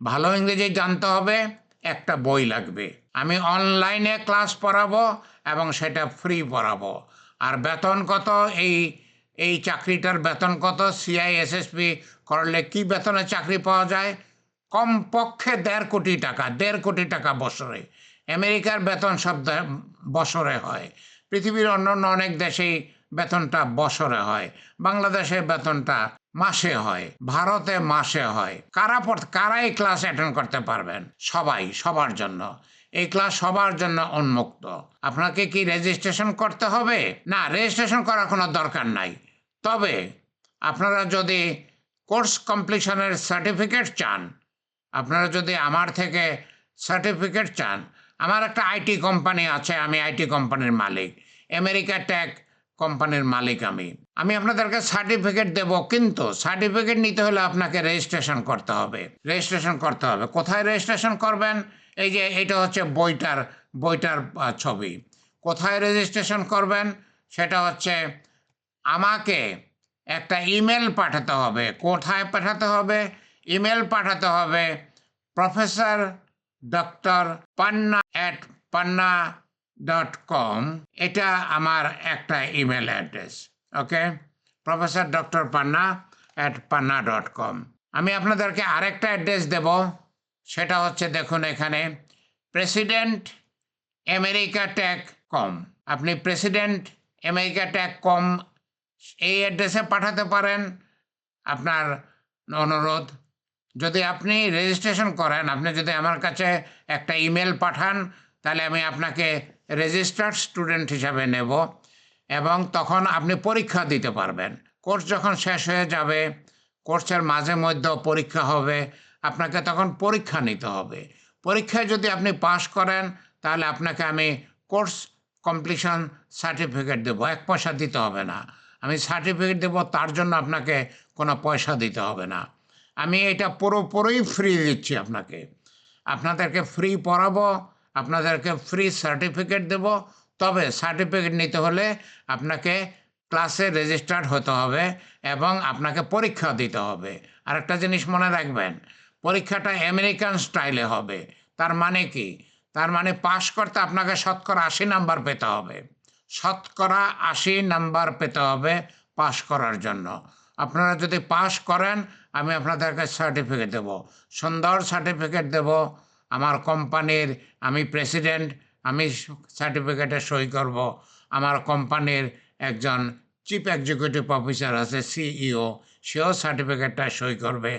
ভালো ইংরেজি জানতে হবে, একটা বই লাগবে। আমি অনলাইনে ক্লাস পড়াবো এবং সেটা ফ্রি পড়াবো। আর বেতন কত? এই এই চাকরিটার বেতন কত? সিআই এসএসপি করলে কি বেতনে চাকরি পাওয়া যায়? কমপক্ষে দেড় কোটি টাকা, দেড় কোটি টাকা বছরে। আমেরিকার বেতন সব বছরে হয়। পৃথিবীর অন্যান্য অনেক দেশেই বেতনটা বছরে হয় বাংলাদেশের বেতনটা মাসে হয়, ভারতে মাসে হয়। কারা কারা এই ক্লাস অ্যাটেন্ড করতে পারবেন? সবাই, সবার জন্য। এই ক্লাস সবার জন্য উন্মুক্ত। আপনাকে কি রেজিস্ট্রেশন করতে হবে? না রেজিস্ট্রেশন করার কোনো দরকার নাই। তবে আপনারা যদি কোর্স কমপ্লিশনের সার্টিফিকেট চান, আপনারা যদি আমার থেকে সার্টিফিকেট চান, আমার একটা আইটি কোম্পানি আছে, আমি আইটি কোম্পানির মালিক। আমেরিকা ট্যাক কোম্পানির মালিক আমি। আমি আপনাদেরকে সার্টিফিকেট দেব, কিন্তু সার্টিফিকেট নিতে হলে আপনাকে রেজিস্ট্রেশন করতে হবে। রেজিস্ট্রেশন করতে হবে। কোথায় রেজিস্ট্রেশন করবেন? এই যে এটা হচ্ছে বইটার বইটার ছবি। কোথায় রেজিস্ট্রেশন করবেন? সেটা হচ্ছে আমাকে একটা ইমেল পাঠাতে হবে। কোথায় পাঠাতে হবে? ইমেল পাঠাতে হবে professor doctor Panna at Panna dot com এটা আমার একটা email address okay professor doctor Panna at Panna dot com আমি আপনাদেরকে আরেকটা অ্যাড্রেস দেব, সেটা হচ্ছে দেখুন এখানে প্রেসিডেন্ট আমেরিকা ট্যাক কম আপনি প্রেসিডেন্ট আমেরিকা ট্যাক কম এই অ্যাড্রেসে পাঠাতে পারেন, আপনার অনুরোধ। যদি আপনি রেজিস্ট্রেশন করেন, আপনি যদি আমার কাছে একটা ইমেল পাঠান, তাহলে আমি আপনাকে রেজিস্টার্ড স্টুডেন্ট হিসাবে নেব এবং তখন আপনি পরীক্ষা দিতে পারবেন। কোর্স যখন শেষ হয়ে যাবে, কোর্সের মাঝে মধ্যে পরীক্ষা হবে, আপনাকে তখন পরীক্ষা নিতে হবে। পরীক্ষায় যদি আপনি পাশ করেন, তাহলে আপনাকে আমি কোর্স কমপ্লিশন সার্টিফিকেট দেবো। এক পয়সা দিতে হবে না। আমি সার্টিফিকেট দেবো, তার জন্য আপনাকে কোনো পয়সা দিতে হবে না। আমি এটা পুরোপুরি ফ্রি দিচ্ছি আপনাকে। আপনাদেরকে ফ্রি পড়াবো আপনাদেরকে ফ্রি সার্টিফিকেট দেব। তবে সার্টিফিকেট নিতে হলে আপনাকে ক্লাসে রেজিস্টার্ড হতে হবে এবং আপনাকে পরীক্ষা দিতে হবে। আরেকটা জিনিস মনে রাখবেন, পরীক্ষাটা আমেরিকান স্টাইলে হবে। তার মানে কি? তার মানে পাশ করতে আপনাকে শতকরা আশি নাম্বার পেতে হবে। শতকরা আশি নাম্বার পেতে হবে পাশ করার জন্য। আপনারা যদি পাস করেন, আমি আপনাদেরকে সার্টিফিকেট দেব। সুন্দর সার্টিফিকেট দেব। আমার কোম্পানির আমি প্রেসিডেন্ট আমি সার্টিফিকেটে সই করব। আমার কোম্পানির একজন চিফ এক্সিকিউটিভ অফিসার আছে সিইও সেও সার্টিফিকেটটা সই করবে।